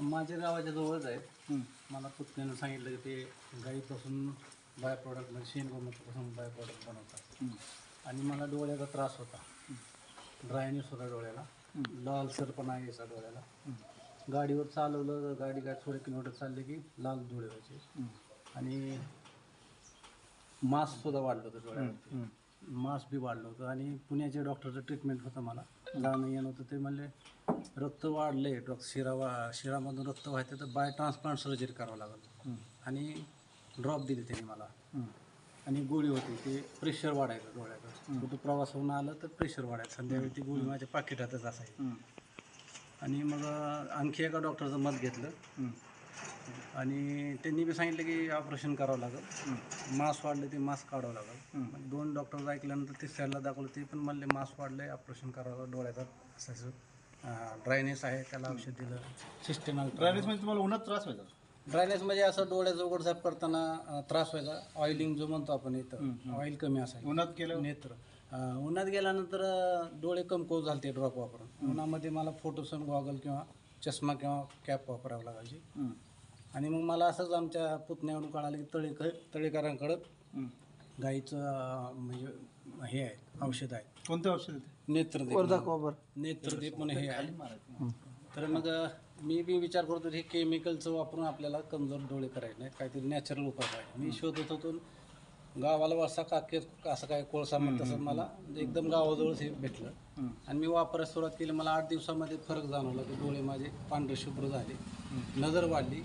माझ्या गावाच्या जवळच आहे. हं. मला पुतण्यानं सांगितलं की ते गाईपासून बाय प्रॉडक्ट म्हणजे शेणगोमूत्रापासून बाय प्रॉडक्ट बनवतात. आणि मला डोळ्याचा त्रास होता. ड्रायनेस होता डोळ्याला. आहे याचा डोळ्याला. गाडीवर चालवलं गाडी काय थोडे किलोमीटर चालले की लाल डोळे व्हायचे. आणि मास्क सुद्धा वाढलं होतं डोळ्यावरती. मास्क बी वाढलं होतं आणि पुण्याच्या डॉक्टरचं ट्रीटमेंट होतं मला. जाणं येणं होतं ते म्हणले रक्त वाढले डॉक्टर शिरा वा शिरामधून रक्त व्हायचं तर बाय ट्रान्सप्लांट सर्जरी करावं लागलं. आणि ड्रॉप दिले त्यांनी मला. आणि गोळी होती ते प्रेशर वाढायचं डोळ्याचं. कुठं प्रवास होऊन आलं तर प्रेशर वाढायचं. संध्याकाळी ती गोळी माझ्या पाकिटातच असायची. आणि मग आणखी एका डॉक्टरचं मत घेतलं. आणि त्यांनी बी सांगितलं की ऑपरेशन करावं लागेल. मास वाढले ते मास काढावं लागेल. मग दोन डॉक्टर ऐकल्यानंतर तिसऱ्याला दाखवलं ते पण म्हणले मास वाढले ऑपरेशन करावं डोळ्याचा असं ड्रायनेस आहे त्याला औषध दिलं. सिस्टम ड्रायनेस म्हणजे तुम्हाला उन्हात त्रास व्हायचा. ड्रायनेस म्हणजे असं डोळ्याचं उघडझाप करताना अं, त्रास व्हायचा. ऑइलिंग जो म्हणतो आपण इथं. ऑइल कमी असायचं. उन्हात केलं नेत्र. उन्हात गेल्यानंतर डोळे कमकुवत झाले ते ड्रॉप वापरून उन्हामध्ये मला फोटोसन गॉगल किंवा चष्मा किंवा कॅप वापरावं लागायची. आणि मग मला असंच आमच्या पुतण्यावरून कळालं की तळेक तळेकरांकडं. गाईचं म्हणजे हे आहे औषध आहे कोणतं औषध आहे नेत्रदीप म्हणून. नेत्रदीप म्हणून हे आहे तर मग मी बी विचार करत होतो हे केमिकलचं वापरून आपल्याला कमजोर डोळे करायचे नाही काहीतरी नॅचरल उपाय पाहिजे मी शोधत होतो गावाला वासा काके असं काय कोळसा मग तसं मला एकदम गावाजवळच हे भेटलं. आणि मी वापरायला सुरुवात केली. मला आठ दिवसामध्ये फरक जाणवला की डोळे माझे पांढरे शुभ्र झाले. नजर वाढली.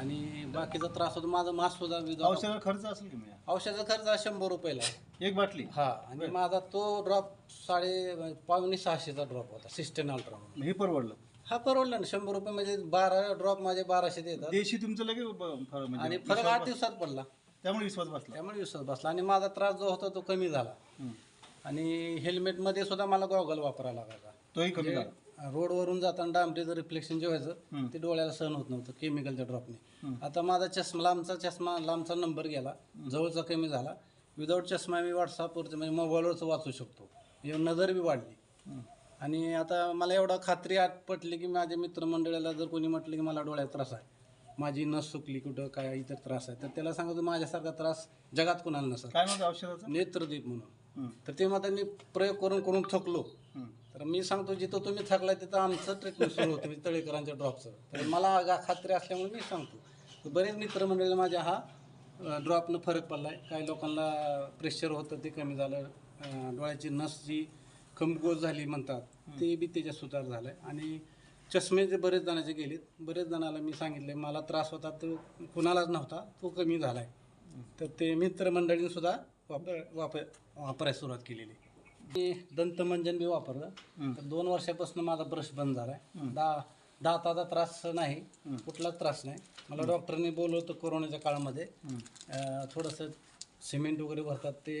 आणि बाकीचा त्रास होता. माझा मास औषधाला खर्च असेल की औषधाचा खर्च हा शंभर रुपयाला. आहे. एक बाटली? हा आणि माझा तो ड्रॉप साडे पावणे सहाशेचा ड्रॉप होता सिस्टन अल्ट्रा म्हणून. हे परवडलं? हा परवडला ना. शंभर रुपये म्हणजे बारा ड्रॉप माझे बाराशे देतात. देशी तुमचं लगे ब- फरक म्हणजे आणि फरक आठ दिवसात पडला. त्यामुळे विश्वास बसला. त्यामुळे विश्वास बसला. आणि माझा त्रास जो होता तो कमी झाला. हं. आणि हेल्मेटमध्ये सुद्धा मला गॉगल वापरायला लागायचा. तोही कमी झाला. रोडवरून जाताना डांबरीचं रिफ्लेक्शन जे व्हायचं. ते डोळ्याला सहन होत नव्हतं केमिकलच्या ड्रॉपने. आता माझा चष्मा लांबचा चष्मा लांबचा नंबर गेला जवळचा कमी झाला विदाऊट चष्मा मी व्हॉट्सअपवरती म्हणजे मोबाईलवरच वाचू शकतो म्हणजे नजर बी वाढली. आणि आता मला एवढा खात्री आठ पटली की माझ्या मित्रमंडळाला जर कोणी म्हटलं की मला डोळ्यात त्रास आहे माझी नस सुकली कुठं काय इतर त्रास आहे तर त्याला सांगतो माझ्यासारखा त्रास जगात कोणाला नसत काय मग औषधाचं नेत्रदीप म्हणून. तर ते आता मी प्रयोग करून करून थकलो. तर मी सांगतो जिथं तुम्ही थकलाय तिथं आमचं ट्रीटमेंट सुरू होतं म्हणजे तळेकरांच्या ड्रॉपचं तर मला गा- खात्री असल्यामुळे मी सांगतो. तर बरेच मित्रमंडळी माझ्या हा ड्रॉपनं फरक पडला आहे काही लोकांना प्रेशर होतं ते कमी झालं. डोळ्याची नस जी कमकुवत झाली म्हणतात ते बी त्याच्यात सुधार झालाय. आणि चष्मे जे बरेच जणांचे गेलेत बरेच जणाला मी सांगितले मला त्रास होता तो कुणालाच नव्हता तो कमी झालाय. तर ते मित्रमंडळीने सुद्धा वापर वापर वापरायला सुरुवात केलेली. मी दंतमंजन बी वापरलं. तर दोन वर्षापासून माझा ब्रश बंद झालाय. हं. दा दाताचा त्रास नाही. कुठलाच त्रास नाही. मला डॉक्टरने बोलवलं होतं कोरोनाच्या काळामध्ये. थोडंसं सिमेंट वगैरे भरतात ते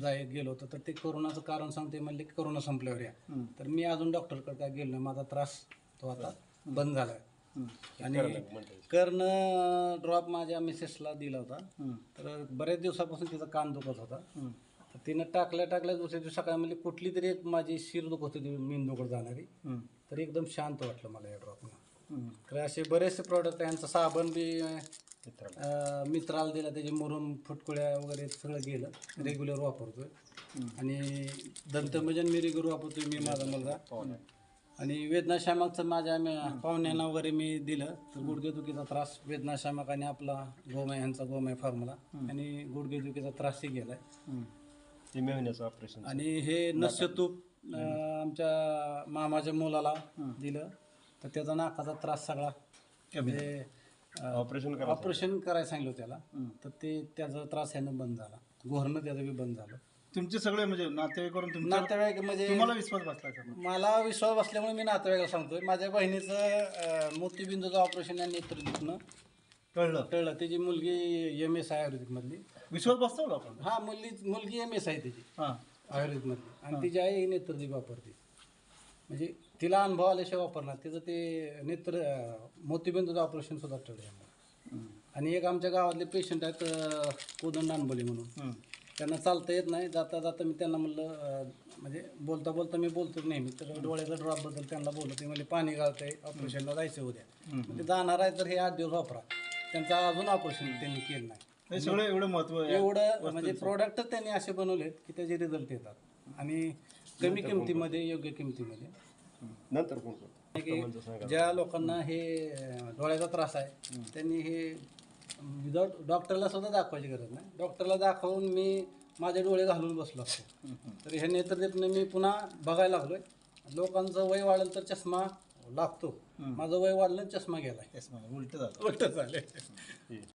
जाय गेलो होतं. तर ते कोरोनाचं कारण सांगते म्हणले की कोरोना संपल्यावर या. तर मी अजून डॉक्टरकडे काय गेलो नाही. माझा त्रास तो आता बंद झालाय. हं. आणि कर्ण ड्रॉप माझ्या मिसेसला दिला होता. हं. तर बरेच दिवसापासून तिचा कान दुखत होता. तिनं टाकल्या टाकल्या दुसऱ्या दिवशी सकाळी म्हणजे कुठली तरी एक माझी शिर दुखत होती मेंदूकडे जाणारी. तर एकदम शांत वाटलं मला या ड्रॉपनं. तर असे बरेचसे प्रॉडक्ट आहे यांचं साबण बी मित्राला. दिला त्याचे मुरुम फुटकुळ्या वगैरे सगळं गेलं. रेग्युलर वापरतोय. आणि दंतमजन मी रेग्युलर वापरतोय मी माझा मुलगा. आणि वेदनाशामकचं माझ्या पाहुण्यांना वगैरे मी दिलं. तर गुडघेदुखीचा त्रास वेदनाशामक आणि आपला गोमय ह्यांचा गोमय फॉर्म्युला आणि गुडघेदुखीचा त्रासही हं. ऑपरेशन आणि हे नस्य तूप अं, आमच्या मामाच्या मुलाला दिलं तर त्याचा नाकाचा त्रास सगळा. कमी म्हणजे ऑपरेशन करा ऑपरेशन करायला सांगितलं त्याला. तर ते त्याचा त्रास ह्यानं बंद झाला. घोरणं त्याचं बी बंद झालं. तुमचे सगळे म्हणजे नातेवाईक करून नातेवाईक म्हणजे तुम्हाला विश्वास बसला का? मला विश्वास बसल्यामुळे मी नातेवाईकाला सांगतोय. माझ्या बहिणीचं अं, मोतीबिंदूचं ऑपरेशन या नेत्रदीपनं. कळलं. कळलं. त्याची मुलगी एम एस आहे आयुर्वेदिकमधली विश्वास बसतो आपण? हा मुलगी मुलगी एम एस आहे त्याची. हां. आयुर्वेदमधली. आणि तिची आई नेत्रदीप वापरते म्हणजे तिला अनुभव आल्याशिवाय वापरणार. तिचं ते नेत्र मोतीबिंदूचं ऑपरेशन सुद्धा हं. आणि एक आमच्या गावातले पेशंट आहेत कोदंड नानबोली म्हणून. त्यांना चालता येत नाही. जाता जाता मी त्यांना म्हणलं म्हणजे बोलता बोलता मी बोलतो नेहमी तर डोळ्याच्या ड्रॉपबद्दल त्यांना बोलतो ते म्हणजे पाणी गाळतंय. ऑपरेशनला जायचं उद्या. म्हणजे जाणार आहे तर हे आठ दिवस वापरा. त्यांचं अजून ऑपरेशन त्यांनी केलं नाही. हे सगळं एवढं महत्त्व आहे. एवढं म्हणजे प्रोडक्टच त्यांनी असे बनवलेत की त्याचे रिझल्ट येतात. आणि कमी किमतीमध्ये योग्य किमतीमध्ये. नंतर करतो. की ज्या लोकांना हे अं, डोळ्याचा त्रास आहे त्यांनी हे विदाऊट डॉक्टरला सुद्धा दाखवायची गरज नाही. डॉक्टरला दाखवून मी माझे डोळे घालून बसलो असतो. तर हे नेत्रदीपने मी पुन्हा बघायला लागलोय. लोकांचं वय वाढलं तर चष्मा लागतो. माझं वय वाढलं आणि चष्मा गेलाय. उलट झालं. उलट झाले